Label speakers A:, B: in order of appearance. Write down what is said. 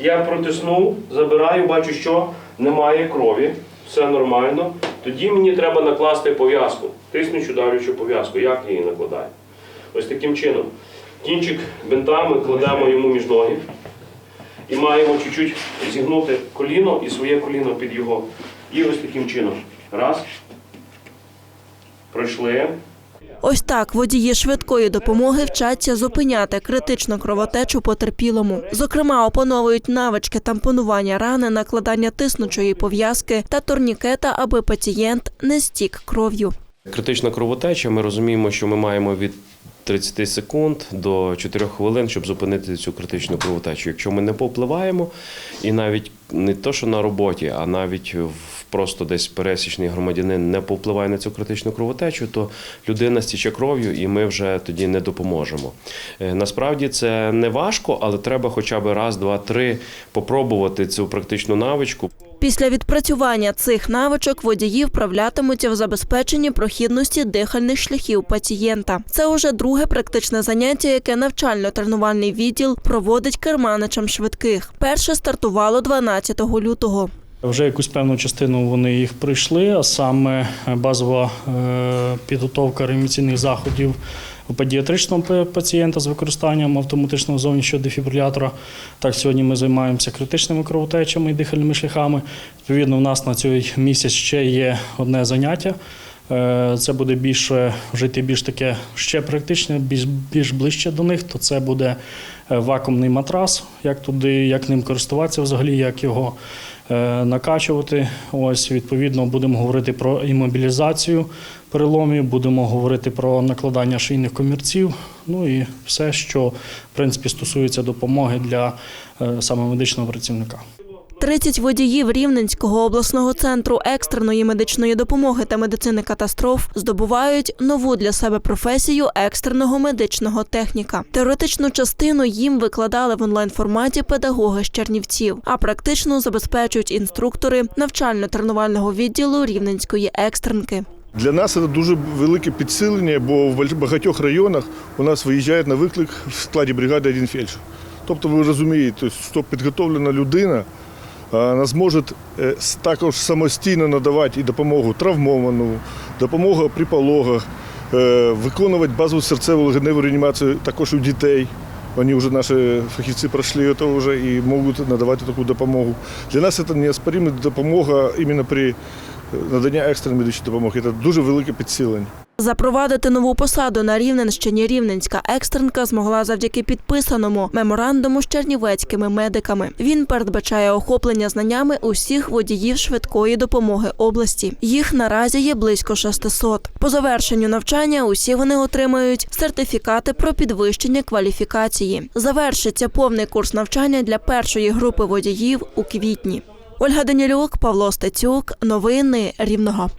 A: Я протиснув, забираю, бачу, що немає крові, все нормально. Тоді мені треба накласти пов'язку, тиснучу давлячу пов'язку. Як я її накладаю? Ось таким чином. Кінчик бинтами кладемо йому між ноги і маємо чуть-чуть зігнути коліно і своє коліно під його. І ось таким чином. Раз. Пройшли.
B: Ось так водії швидкої допомоги вчаться зупиняти критичну кровотечу потерпілому. Зокрема, опановують навички тампонування рани, накладання тиснучої пов'язки та турнікета, аби пацієнт не стік кров'ю.
C: Критична кровотеча, ми розуміємо, що ми маємо від 30 секунд до 4 хвилин, щоб зупинити цю критичну кровотечу. Якщо ми не повпливаємо, і навіть не то, що на роботі, а навіть в просто десь пересічний громадянин не повпливає на цю критичну кровотечу, то людина стіче кров'ю, і ми вже тоді не допоможемо. Е, Насправді це не важко, але треба хоча б раз, два, три попробувати цю практичну навичку.
B: Після відпрацювання цих навичок водії вправлятимуться в забезпеченні прохідності дихальних шляхів пацієнта. Це уже друге практичне заняття, яке навчально-тренувальний відділ проводить керманичам швидких. Перше стартувало 12 лютого.
D: Вже якусь певну частину вони їх пройшли, а саме базова е, підготовка реанімаційних заходів у педіатричного пацієнта з використанням автоматичного зовнішнього дефібрилятора. Так, сьогодні ми займаємося критичними кровотечами і дихальними шляхами. Відповідно, у нас на цей місяць ще є одне заняття. Е, Це буде більше вже йти більш таке ще практичне, більш, більш ближче до них. То це буде е, вакуумний матрас, як туди, як ним користуватися взагалі, як його е, накачувати. Ось відповідно будемо говорити про імобілізацію переломів, будемо говорити про накладання шийних комірців. Ну і все, що в принципі стосується допомоги для е, саме медичного працівника.
B: 30 водіїв Рівненського обласного центру екстреної медичної допомоги та медицини катастроф здобувають нову для себе професію екстреного медичного техніка. Теоретичну частину їм викладали в онлайн-форматі педагоги з Чернівців, а практично забезпечують інструктори навчально-тренувального відділу Рівненської екстренки.
E: Для нас це дуже велике підсилення, бо в багатьох районах у нас виїжджають на виклик в складі бригади один фельдшер. Тобто ви розумієте, що підготовлена людина вона зможе е, також самостійно надавати і допомогу травмовану, допомогу при пологах, е, виконувати базову серцеву легеневу реанімацію також у дітей. Вони вже наші фахівці пройшли це вже і можуть надавати таку допомогу. Для нас це неоспорима допомога іменно при е, наданні екстреної медичної допомоги. Це дуже велике підсилення.
B: Запровадити нову посаду на Рівненщині Рівненська екстренка змогла завдяки підписаному меморандуму з чернівецькими медиками. Він передбачає охоплення знаннями усіх водіїв швидкої допомоги області. Їх наразі є близько 600. По завершенню навчання усі вони отримають сертифікати про підвищення кваліфікації. Завершиться повний курс навчання для першої групи водіїв у квітні. Ольга Данілюк, Павло Стецюк. Новини Рівного.